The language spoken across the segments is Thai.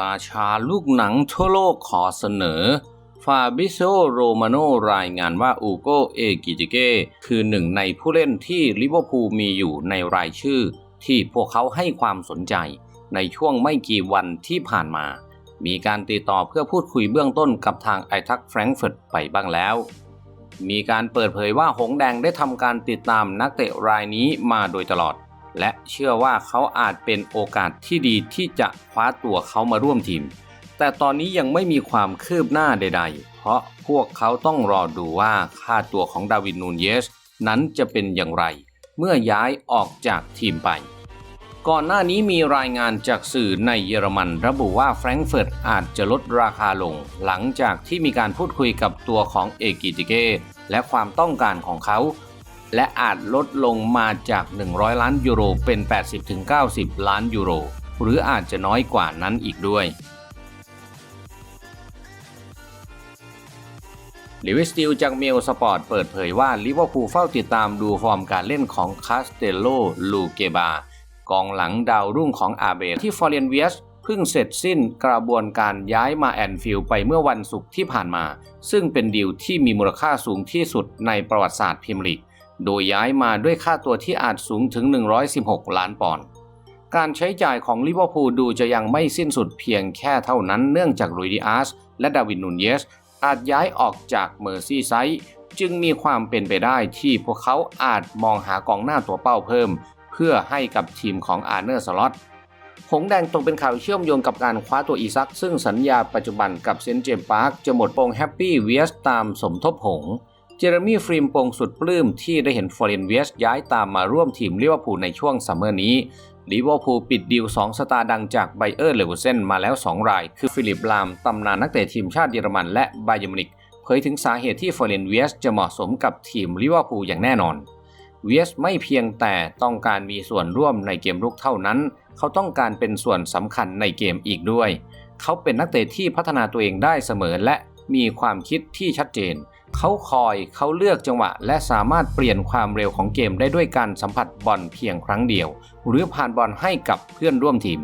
ราชาลูกหนังทั่วโลกขอเสนอ ฟาบิโซโรมาโนรายงานว่าอูโกเอกิติเกคือหนึ่งในผู้เล่นที่ลิเวอร์พูลมีอยู่ในรายชื่อ ที่พวกเขาให้ความสนใจ ในช่วงไม่กี่วันที่ผ่านมา มีการติดต่อเพื่อพูดคุยเบื้องต้นกับทางไอทักแฟรงก์เฟิร์ตไปบ้างแล้ว มีการเปิดเผยว่าหงแดงได้ทำการติดตามนักเตะรายนี้มาโดยตลอด และเชื่อว่าเขาอาจเป็นโอกาสที่ดีที่จะคว้าตัวเขามาร่วมทีม แต่ตอนนี้ยังไม่มีความคืบหน้าใด ๆ เพราะพวกเขาต้องรอดูว่าค่าตัวของดาวิดนูนเยส นั้นจะเป็นอย่างไร เมื่อย้ายออกจากทีมไป ก่อนหน้านี้มีรายงานจากสื่อในเยอรมันระบุว่าแฟรงก์เฟิร์ตอาจจะลดราคาลง หลังจากที่มีการพูดคุยกับตัวของเอกิติเกและความต้องการของเขา และอาจลดลงมาจาก 100 ล้านยูโรเป็น 80-90 ล้านยูโร หรืออาจจะน้อยกว่านั้นอีกด้วยลิวิสติลจากเมลสปอร์ตเปิดเผยว่าลิเวอร์พูลเฝ้าติดตามดูฟอร์มการเล่นของคาสเตโลลูเกบากองหลังดาวรุ่งของอาเบที่ฟอร์เรนเวียสเพิ่งเสร็จสิ้นกระบวนการย้ายมาแอนฟิลไปเมื่อวันศุกร์ที่ผ่านมา ซึ่งเป็นดีลที่มีมูลค่าสูงที่สุดในประวัติศาสตร์พรีเมียร์ลีก โดยย้ายมาด้วยค่าตัวที่อาจสูงถึง 116 ล้านปอนด์ การใช้จ่ายของลิเวอร์พูลดูจะยังไม่สิ้นสุดเพียงแค่เท่านั้นเนื่องจากลุยดิอาสและดาวินนูนเยส อาจย้ายออกจากเมอร์ซี่ไซด์จึงมีความเป็นไปได้ที่พวกเขาอาจมองหากองหน้าตัวเป้าเพิ่ม เพื่อให้กับทีมของอาร์เนอร์สล็อตหงแดงตรงเป็นข่าวเชื่อมโยงกับการคว้าตัวอีซัก ซึ่งสัญญาปัจจุบันกับเซนต์เจมส์พาร์คจะหมดโปงแฮปปี้เวียสตามสมทบหง เจอร์มี่ฟรีมปงสุดปลื้มที่ได้เห็นฟอร์เรนเวสย้ายตามมาร่วมทีมลิเวอร์พูลในช่วงซัมเมอร์นี้ลิเวอร์พูลปิดดีล2สตาร์ดังจากไบเออร์เลเวอร์เซนมาแล้ว 2 ราย คือฟิลิปลามตำนานนักเตะทีมชาติเยอรมันและไบเยอร์มินิกเผยถึงสาเหตุที่ฟอร์เรนเวสจะเหมาะสมกับทีมลิเวอร์พูลอย่างแน่นอนเวสไม่เพียงแต่ต้องการมีส่วนร่วมในเกมรุกเท่านั้น เขาต้องการเป็นส่วนสำคัญในเกมอีกด้วย เขาเป็นนักเตะที่พัฒนาตัวเองได้เสมอและมีความคิดที่ชัดเจน เขาคอยเขาเลือกจังหวะ และสามารถเปลี่ยนความเร็วของเกมได้ด้วยการสัมผัสบอลเพียงครั้งเดียว หรือผ่านบอลให้กับเพื่อนร่วมทีม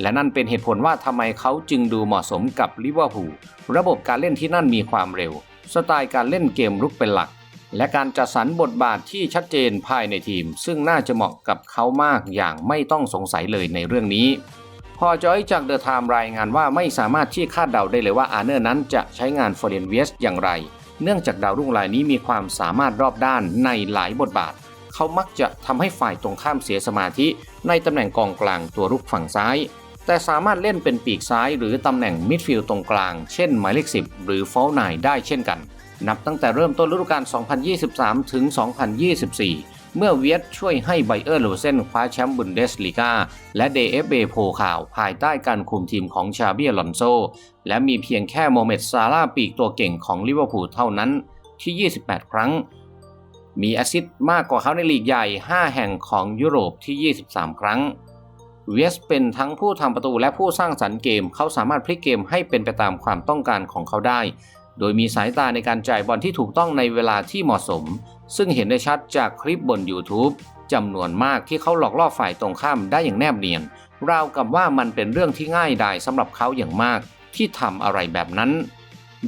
และนั่นเป็นเหตุผลว่าทำไมเขาจึงดูเหมาะสมกับลิเวอร์พูลระบบการเล่นที่นั่นมีความเร็ว สไตล์การเล่นเกมรุกเป็นหลัก และการจัดสรรบทบาทที่ชัดเจนภายในทีม ซึ่งน่าจะเหมาะกับเขามากอย่างไม่ต้องสงสัยเลยในเรื่องนี้พอจอยจากเดอะไทม์รายงานว่าไม่สามารถที่คาดเดาได้เลยว่าอาร์เนอร์นั้นจะใช้งานฟอร์เรนเวสอย่างไร เนื่องจากดาวรุ่งรายนี้มีความสามารถรอบด้านในหลายบทบาท เขามักจะทำให้ฝ่ายตรงข้ามเสียสมาธิในตำแหน่งกองกลางตัวรุกฝั่งซ้าย แต่สามารถเล่นเป็นปีกซ้ายหรือตำแหน่งมิดฟิลด์ตรงกลาง เช่นหมายเลข10 หรือฟอลไนได้เช่นกัน นับตั้งแต่เริ่มต้นฤดูกาล 2023 ถึง 2024 เมื่อเวียดช่วยให้ไบเออร์ลูเซนคว้าแชมป์บุนเดสลีกาและเดฟเบโพข่าว ภายใต้การคุมทีมของชาเบียลอนโซ และมีเพียงแค่โมเมดซาร่าปีกตัวเก่งของลิเวอร์พูลเท่านั้นที่ 28 ครั้ง มีแอซิสต์มากกว่าเขาในลีกใหญ่ 5 แห่งของยุโรปที่ 23 ครั้งเวสเป็นทั้งผู้ทำประตูและผู้สร้างสรรค์เกม เขาสามารถพลิกเกมให้เป็นไปตามความต้องการของเขาได้ โดยมีสายตาในการจ่ายบอลที่ถูกต้องในเวลาที่เหมาะสม ซึ่งเห็นได้ชัดจากคลิปบน YouTube จำนวนมากที่เขาหลอกล่อฝ่ายตรงข้ามได้อย่างแนบเนียน ราวกับว่ามันเป็นเรื่องที่ง่ายดายสำหรับเขาอย่างมากที่ทำอะไรแบบนั้น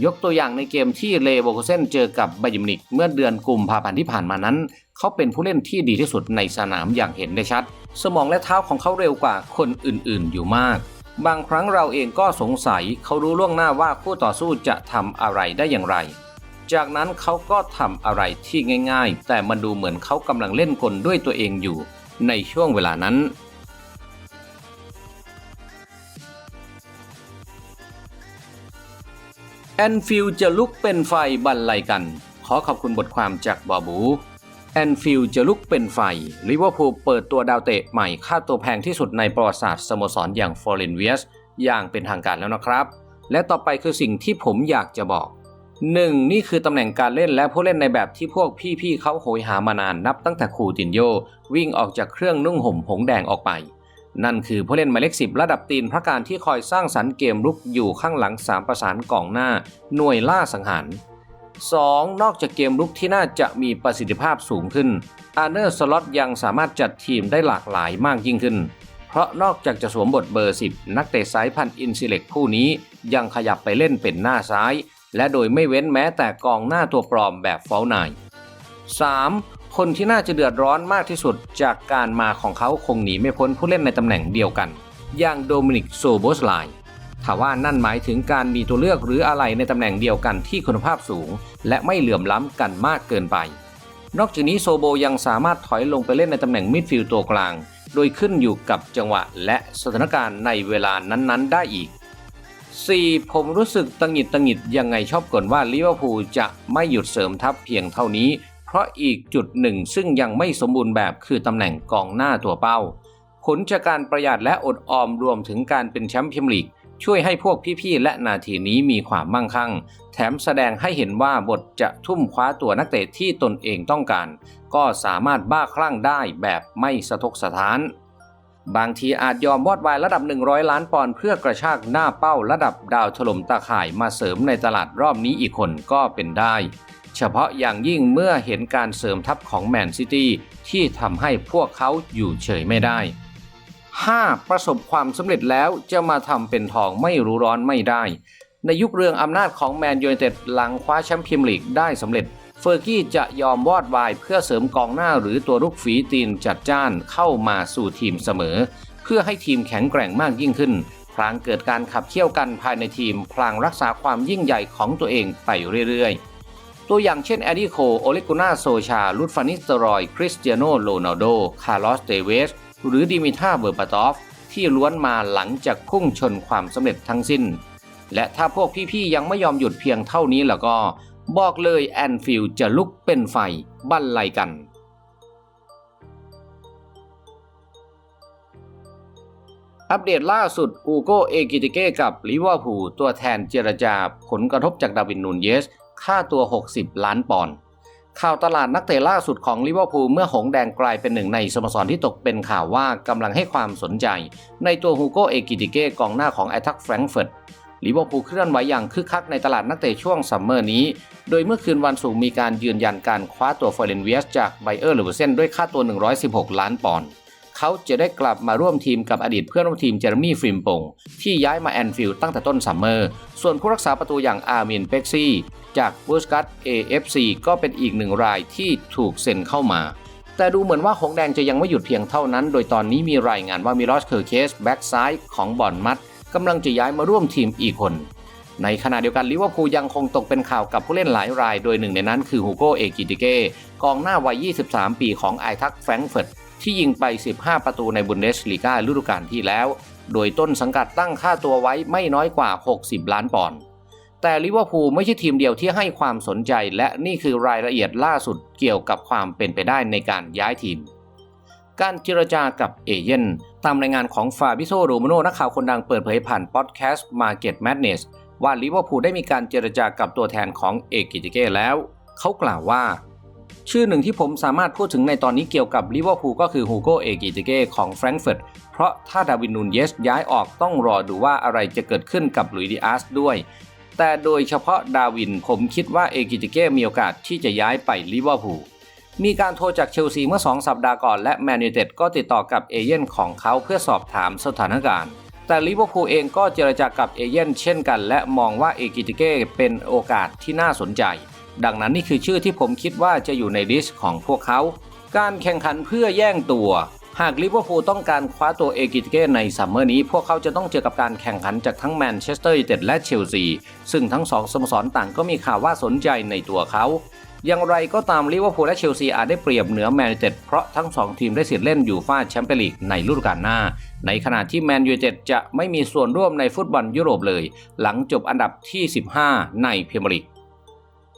ยกตัวอย่างในเกมที่เลโวโกเซนเจอกับไบยิมนิกเมื่อเดือนกุมภาพันธ์ที่ผ่านมานั้น เขาเป็นผู้เล่นที่ดีที่สุดในสนามอย่างเห็นได้ชัด สมองและเท้าของเขาเร็วกว่าคนอื่นๆ อยู่มาก บางครั้งเราเองก็สงสัยเขารู้ล่วงหน้าว่าคู่ต่อสู้จะทำอะไรได้อย่างไร จากนั้นเขาก็ทำอะไรที่ง่าย ๆ แต่มันดูเหมือนเขากำลังเล่นกลด้วยตัวเองอยู่ ในช่วงเวลานั้น แอนฟิลจะลุกเป็นไฟบรรลัยกัน ขอขอบคุณบทความจากบอบู แอนฟิลจะลุกเป็นไฟ ลิเวอร์พูลเปิดตัวดาวเตะใหม่ค่าตัวแพงที่สุดในประวัติศาสตร์สโมสรอย่างฟอร์เรนเวียสอย่างเป็นทางการแล้วนะครับ และต่อไปคือสิ่งที่ผมอยากจะบอก 1. นี่คือตำแหน่งการเล่นและผู้เล่นในแบบที่พวกพี่ๆเขาโหยหามานานนับตั้งแต่คูตินโยวิ่งออกจากเครื่องนุ่งห่มหงแดงออกไป นั่นคือผู้เล่นหมายเลขสิบระดับตีนพระการที่คอยสร้างสรรค์เกมรุกอยู่ข้างหลังสามประสานกองหน้า หน่วยล่าสังหาร 2. นอกจากเกมรุกที่น่าจะมีประสิทธิภาพสูงขึ้น อาร์เนอร์สล็อตยังสามารถจัดทีมได้หลากหลายมากยิ่งขึ้น เพราะนอกจากจะสวมบทเบอร์ 10 นักเตะสายพันธุ์อินซิเล็กผู้นี้ยังขยับไปเล่นเป็นหน้าซ้าย และโดยไม่เว้นแม้แต่กองหน้าตัวปลอมแบบเฟลนาย 3. คนที่น่าจะเดือดร้อนมากที่สุดจากการมาของเขาคงหนีไม่พ้นผู้เล่นในตำแหน่งเดียวกัน อย่างโดมินิกโซโบสไล ถ้าว่านั่นหมายถึงการมีตัวเลือกหรืออะไรในตำแหน่งเดียวกันที่คุณภาพสูง และไม่เหลื่อมล้ำกันมากเกินไป นอกจากนี้โซโบยังสามารถถอยลงไปเล่นในตำแหน่งมิดฟิลด์ตัวกลาง โดยขึ้นอยู่กับจังหวะและสถานการณ์ในเวลานั้นๆ ได้อีก 4. ผมรู้สึกตังหิดตังหิดยังไงชอบก่อนว่าลิเวอร์พูลจะไม่หยุดเสริมทัพเพียงเท่านี้ เพราะอีกจุดหนึ่งซึ่งยังไม่สมบูรณ์แบบคือตำแหน่งกองหน้าตัวเป้า ผลจากการประหยัดและอดออมรวมถึงการเป็นแชมป์พรีเมียร์ลีก ช่วยให้พวกพี่ๆและนาทีนี้มีความมั่งคั่ง แถมแสดงให้เห็นว่าบทจะทุ่มคว้าตัวนักเตะที่ตนเองต้องการ ก็สามารถบ้าคลั่งได้แบบไม่สะทกสะท้าน บางทีอาจยอมวอดวายระดับ 100 ล้านปอนด์เพื่อกระชากหน้าเป้าระดับดาวถล่มตาข่ายมาเสริมในตลาดรอบนี้อีกคนก็เป็นได้ เฉพาะอย่างยิ่งเมื่อเห็นการเสริมทัพของแมนซิตี้ที่ทำให้พวกเขาอยู่เฉยไม่ได้ 5. ประสบความสำเร็จแล้วจะมาทำเป็นทองไม่รู้ร้อนไม่ได้ ในยุคเรืองอำนาจของแมนยูไนเต็ดหลังคว้าแชมป์พรีเมียร์ลีกได้สำเร็จ เฟอร์กี้จะยอมวอดวายเพื่อเสริมกองหน้าหรือตัวรุกฝีตีนจัดจ้านเข้ามาสู่ทีมเสมอ เพื่อให้ทีมแข็งแกร่งมากยิ่งขึ้น พลางเกิดการขับเคี่ยวกันภายในทีม พลางรักษาความยิ่งใหญ่ของตัวเองไปเรื่อยๆตัวอย่างเช่นแอดดี้โค โอเลกุน่าโซชา ลุดฟานิสตรอย คริสเตียโน โรนัลโด คาร์ลอส เตเวส หรือดิมิท่าเบอร์ปาตอฟที่ล้วนมาหลังจากพุ่งชนความสำเร็จทั้งสิ้น และถ้าพวกพี่ๆยังไม่ยอมหยุดเพียงเท่านี้แล้วก็บอกเลยแอนฟิลจะลุกเป็นไฟบันไลกันอัปเดตล่าสุดอูโกเอกิติเก้กับลิเวอร์พูลตัวแทนเจรจาผลกระทบจากดาวินนูนเยส ค่าตัว 60 ล้านปอนด์ ข่าวตลาดนักเตะล่าสุดของลิเวอร์พูลเมื่อหงแดงกลายเป็นหนึ่งในสโมสรที่ตกเป็นข่าวว่ากำลังให้ความสนใจ ในตัวฮูโกเอกิติเก้กองหน้าของไอทักแฟรงก์เฟิร์ตลิเวอร์พูลเคลื่อนไหวอย่างคึกคักในตลาดนักเตะช่วงซัมเมอร์นี้ โดยเมื่อคืนวันศุกร์มีการยืนยันการคว้าตัวฟอร์เรนเวียสจากไบเออร์หรือเซนด้วยค่าตัว 116 ล้านปอนด์เขาจะได้กลับมาร่วมทีมกับอดีตเพื่อนร่วมทีมเจอร์มี่ฟริมปงที่ย้ายมาแอนฟิลด์ตั้งแต่ต้นซัมเมอร์ ส่วนผู้รักษาประตูอย่างอาร์มินเป็กซี่ จากบูสกัต AFC ก็เป็นอีกหนึ่งรายที่ถูกเซ็นเข้ามา แต่ดูเหมือนว่าหงแดงจะยังไม่หยุดเพียงเท่านั้น โดยตอนนี้มีรายงานว่ามิลอสเคอร์เคสแบ็กซ้ายของบอนมัดกำลังจะย้ายมาร่วมทีมอีกคน ในขณะเดียวกันลิเวอร์พูลยังคงตกเป็นข่าวกับผู้เล่นหลายราย โดยหนึ่งในนั้นคือฮูโกเอกิติเก้กองหน้าวัย 23 ปีของไอทักแฟรงเฟิร์ตที่ยิงไป 15 ประตูในบุนเดสลีกาฤดูกาลที่แล้ว โดยต้นสังกัดตั้งค่าตัวไว้ไม่น้อยกว่า 60 ล้านปอนด์ แต่ลิเวอร์พูลไม่ใช่ทีมเดียวที่ให้ความสนใจ และนี่คือรายละเอียดล่าสุดเกี่ยวกับความเป็นไปได้ในการย้ายทีม การเจรจากับเอเย่นตามรายงานของฟาบิโซโรมาโนนักข่าวคนดังเปิดเผยผ่านพอดแคสต์ Market Madness ว่าลิเวอร์พูลได้มีการเจรจากับตัวแทนของเอกิติเก้แล้ว เขากล่าวว่า ชื่อหนึ่งที่ผมสามารถพูดถึงในตอนนี้เกี่ยวกับลิเวอร์พูลก็คือฮูโกเอกิติเก้ของแฟรงก์เฟิร์ตเพราะถ้าดาวินนูนเยสย้ายออกต้องรอดูว่าอะไรจะเกิดขึ้นกับลุยดิอาสด้วย แต่โดยเฉพาะดาวินผมคิดว่าเอกิติเก้มีโอกาสที่จะย้ายไปลิเวอร์พูลมีการโทรจากเชลซีเมื่อ 2 สัปดาห์ก่อนและแมนยูเต็ดก็ติดต่อกับเอเย่นของเขาเพื่อสอบถามสถานการณ์ แต่ลิเวอร์พูลเองก็เจรจากับเอเย่นเช่นกัน และมองว่าเอกิติเก้เป็นโอกาสที่น่าสนใจ ดังนั้นนี่คือชื่อที่ผมคิดว่าจะอยู่ในลิสต์ของพวกเขา การแข่งขันเพื่อแย่งตัว หากลิเวอร์พูลต้องการคว้าตัวเอกิตเก้ในซัมเมอร์นี้ พวกเขาจะต้องเจอกับการแข่งขันจากทั้งแมนเชสเตอร์ยูไนเต็ดและเชลซี ซึ่งทั้งสองสโมสรต่างก็มีข่าวว่าสนใจในตัวเขาอย่างไรก็ตามลิเวอร์พูลและเชลซีอาจได้เปรียบเหนือแมนยูไนเต็ดเพราะทั้งสองทีมได้สิทธิ์เล่นอยู่ฟาแชมเปี้ยนลีกในฤดูกาลหน้า ในขณะที่แมนยูไนเต็ดจะไม่มีส่วนร่วมในฟุตบอลยุโรปเลย หลังจบอันดับที่ 15 ในพรีเมียร์ลีก